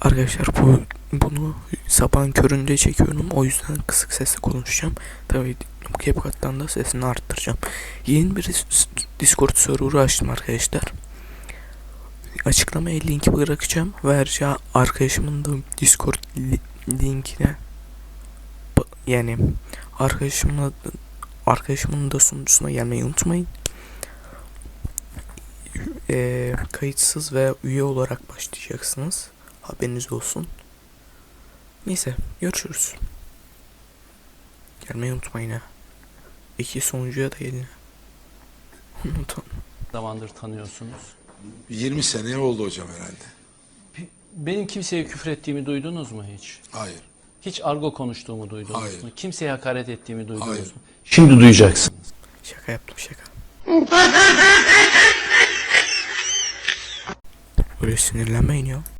Arkadaşlar bu bunu sabahın köründe çekiyorum. O yüzden kısık sesle konuşacağım. Tabii CapCut'tan da sesini arttıracağım. Yeni bir dis- Discord server'ı açtım arkadaşlar. Açıklamaya linki bırakacağım. Ve ayrıca arkadaşımın da Discord li- linkine yani arkadaşımla arkadaşımın da sunucusuna gelmeyi unutmayın. Eee, kayıtsız ve üye olarak başlayacaksınız. Haberiniz olsun. Neyse görüşürüz. Gelmeyi unutmayın ha. İki sonucuya da gelin. Unutan. zamandır tanıyorsunuz. 20 sene oldu hocam herhalde. Benim kimseye küfür ettiğimi duydunuz mu hiç? Hayır. Hiç argo konuştuğumu duydunuz Hayır. mu? Kimseye hakaret ettiğimi duydunuz Hayır. mu? Şimdi duyacaksınız. Şaka yaptım şaka. Böyle sinirlenmeyin ya.